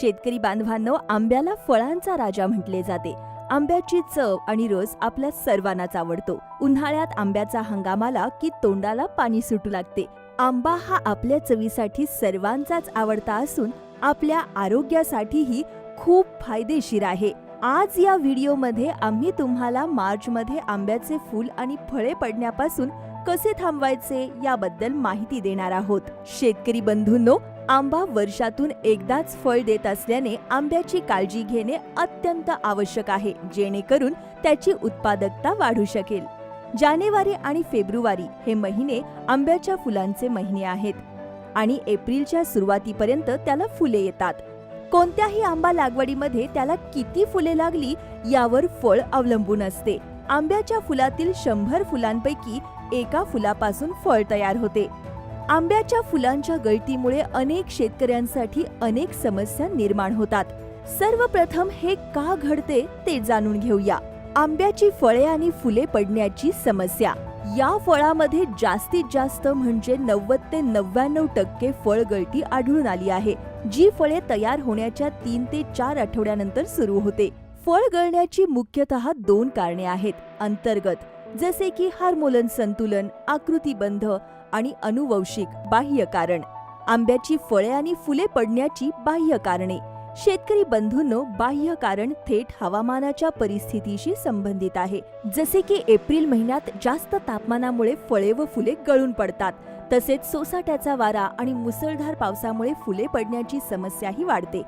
शेतकरी बांधवांनो आंब्याला फळांचा राजा म्हटले जाते. आंब्याची चव आणि रस आपल्या सर्वांनाच आवडतो. उन्हाळ्यात आंब्याचा हंगामाला की तोंडाला पाणी सुटू लागते. आंबा हा आपल्या चवीसाठी सर्वांचाच आवडता असून आपल्या आरोग्यासाठीही खूप फायदेशीर आहे. आज या व्हिडिओमध्ये आम्ही तुम्हाला मार्चमध्ये आंब्याचे फूल आणि फळे पडण्यापासून कसे थांबवायचे याबद्दल माहिती देणार आहोत. शेतकरी बंधूंनो आंबा वर्षातून एकदाच फळ देत असल्याने आंब्याची काळजी घेणे अत्यंत आवश्यक आहे जेणेकरून त्याची उत्पादकता वाढू शकेल. जानेवारी आणि फेब्रुवारी हे महिने आंब्याच्या फुलांचे महिने आहेत आणि एप्रिलच्या सुरुवातीपर्यंत त्याला फुले येतात. कोणत्याही आंबा लागवडीमध्ये त्याला किती फुले लागली यावर फळ अवलंबून असते. आंब्याच्या फुलातील शंभर फुलांपैकी एका फुलापासून फळ तयार होते. आंब्याच्या फुलांच्या गळतीमुळे अनेक शेतकऱ्यांसाठी अनेक समस्या निर्माण होतात. सर्वप्रथम हे का घडते ते जाणून घेऊया. आंब्याची फळे आणि फुले पडण्याची समस्या. या फळामध्ये जास्तीत जास्त म्हणजे नव्वद ते नव्याण्णव टक्के फळ गळती आढळून आली आहे. जी फळे तयार होण्याच्या तीन ते चार आठवड्यानंतर सुरू होते. फळ गळण्याची मुख्यतः दोन कारणे आहेत. अंतर्गत जसे की हार्मोलन संतुलन आकृतीबंध आणि अनुवंशिक बाह्य कारण. आंब्याची फळे आणि फुले पडण्याची बाह्य कारणे. शेतकरी बंधूंनो बाह्य कारण थेट हवामानाच्या परिस्थितीशी संबंधित आहे. जसे की एप्रिल महिन्यात जास्त तापमानामुळे फळे व फुले गळून पडतात. तसेच सोसाट्याचा वारा आणि मुसळधार पावसामुळे फुले पडण्याची समस्याही वाढते.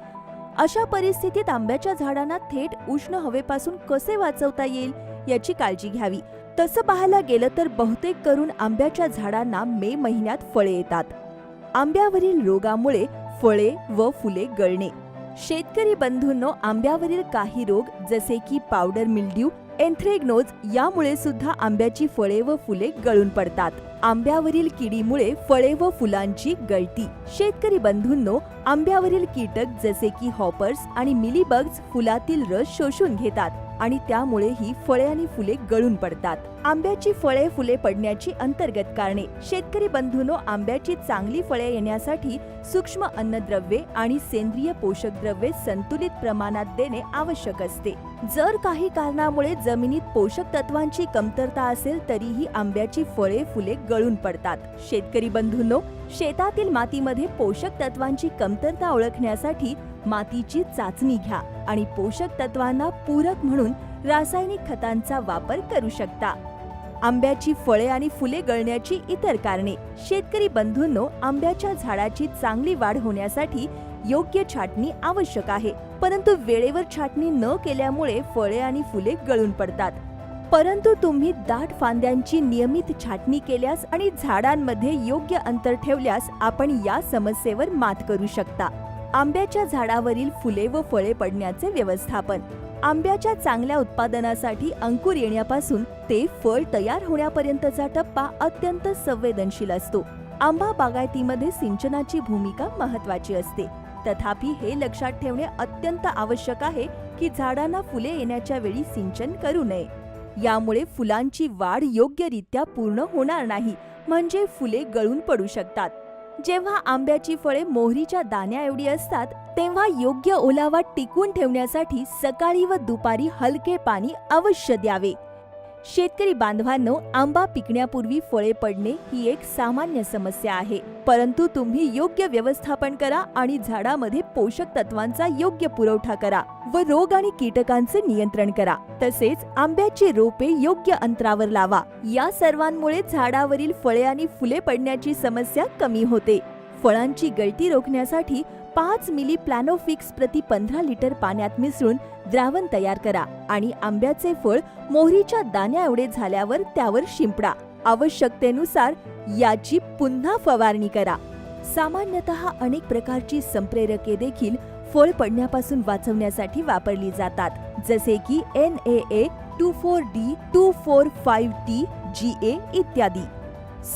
अशा परिस्थितीत आंब्याच्या झाडांना थेट उष्ण हवेपासून कसे वाचवता येईल याची काळजी घ्यावी. तसं पाहायला गेलं तर बहुतेक करून आंब्याच्या झाडांना मे महिन्यात फळे येतात. आंब्यावरील रोगामुळे फळे व फुले गळणे. शेतकरी बंधूंनो आंब्यावरील काही रोग जसे की पावडर मिल्ड्यू एन्थ्रेग्नोज यामुळे सुद्धा आंब्याची फळे व फुले गळून पडतात. आंब्यावरील किडीमुळे फळे व फुलांची गळती. शेतकरी बंधूंनो आंब्यावरील कीटक जसे की हॉपर्स आणि मिलीबग्स फुलातील रस शोषून घेतात. आणि त्यामुळे ही फळे आणि फुले गळून पडतात. आंब्याची फळे फुले पडण्याची अंतर्गत कारणे. शेतकरी बंधूनो आंब्याची चांगली फळे येण्यासाठी सूक्ष्म अन्नद्रव्ये आणि सेंद्रिय पोषक द्रव्ये संतुलित प्रमाणात देणे आवश्यक असते. जर काही कारणामुळे जमिनीत पोषक तत्वांची कमतरता असेल तरीही आंब्याची फळे फुले गळून पडतात. शेतकरी बंधूंनो शेतातील मातीमध्ये पोषक तत्वांची कमतरता ओळखण्यासाठी मातीची चाचणी घ्या आणि पोषक तत्वांना पूरक म्हणून रासायनिक खतांचा वापर करू शकता. आंब्याची फळे आणि फुले गळण्याची इतर कारणे. शेतकरी बंधूंनो आंब्याच्या झाडाची चांगली वाढ होण्यासाठी योग्य छाटणी आवश्यक आहे. परंतु वेळेवर छाटणी न केल्यामुळे फळे आणि फुले गळून पडतात. परंतु तुम्ही दाट फांद्यांची नियमित छाटणी केल्यास आणि झाडांमध्ये योग्य अंतर ठेवल्यास आपण या समस्येवर मात करू शकता. आंब्याच्या झाडावरील फुले व फळे पडण्याचे व्यवस्थापन. आंब्याच्या चांगल्या उत्पादनासाठी अंकुर येण्यापासून ते फळ तयार होण्यापर्यंतचा टप्पा अत्यंत संवेदनशील असतो. आंबा बागायतीमध्ये सिंचनाची भूमिका महत्वाची असते. तथापि हे लक्षात ठेवणे अत्यंत आवश्यक आहे की झाडांना फुले येण्याच्या वेळी सिंचन करू नये. यामुळे फुलांची वाढ योग्यरित्या पूर्ण होणार नाही म्हणजे फुले गळून पडू शकतात. जेव्हा आंब्याची फळे मोहरीच्या दाण्या एवढी असतात तेव्हा योग्य ओलावा टिकून ठेवण्यासाठी सकाळी व दुपारी हलके पाणी अवश्य द्यावे. शेतकरी बांधवांनो आंबा पिकण्यापूर्वी फळे पडणे ही एक सामान्य समस्या आहे. परंतु तुम्ही योग्य व्यवस्थापन करा आणि झाडामध्ये पोषक तत्वांचा योग्य पुरवठा करा व रोग आणि कीटकांचे नियंत्रण करा. तसेच आंब्याची रोपे योग्य अंतरावर लावा. या सर्वांमुळे झाडावरील फळे आणि फुले पडण्याची समस्या कमी होते. फळांची गळती रोखण्यासाठी पाच मिली प्लॅनोफिक्स प्रति पंधरा लिटर पाण्यात मिसळून द्रावण तयार करा आणि आंब्याचे फळ मोहरीच्या दाण्या एवढे झाल्यावर त्यावर शिंपडा. आवश्यकतेनुसार याची पुन्हा फवारणी करा. सामान्यतः अनेक प्रकारची संप्रेरके देखील फळ पडण्यापासून वाचवण्यासाठी वापरली जातात जसे की N A A two four D two four five T G A इत्यादी.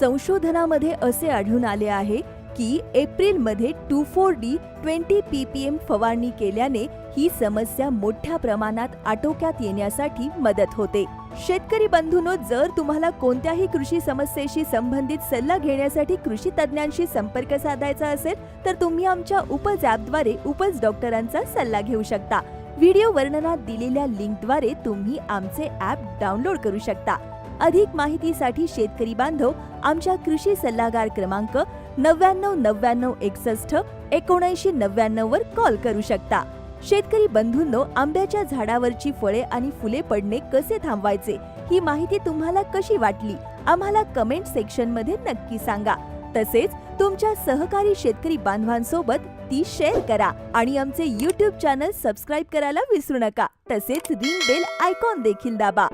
संशोधनामध्ये असे आढळून आले आहे की एप्रिलमध्ये two four D twenty P P M फवारणी केल्याने ही समस्या मोठ्या प्रमाणात आटोक्यात येण्यासाठी मदत होते. शेतकरी बंधूंनो जर तुम्हाला कोणत्याही कृषी समस्येशी संबंधित सल्ला घेण्यासाठी कृषी तज्ज्ञांशी संपर्क साधायचा असेल तर तुम्ही आमच्या उपज ॲपद्वारे उपज डॉक्टरांचा सल्ला घेऊ शकता. व्हिडिओ वर्णनात दिलेल्या लिंकद्वारे तुम्ही आमचे ॲप डाउनलोड करू शकता. अधिक माहितीसाठी शेतकरी बांधव आमच्या कृषी सल्लागार क्रमांक नव्याण्णव नव्याण्णव एकसष्ट एकोणऐंशी नव्याण्णव वर कॉल करू शकता. शेतकरी बंधूंनो आंब्याच्या झाडावरची फळे आणि फुले पडणे कसे थांबवायचे? ही माहिती तुम्हाला कशी वाटली? आम्हाला कमेंट सेक्शनमध्ये नक्की सांगा. तसेच तुमच्या सहकारी शेतकरी बांधवांसोबत ती शेअर करा आणि आमचे यूट्यूब चॅनल सबस्क्राईब करायला विसरू नका. तसेच रिंग बेल आयकॉन देखील दाबा.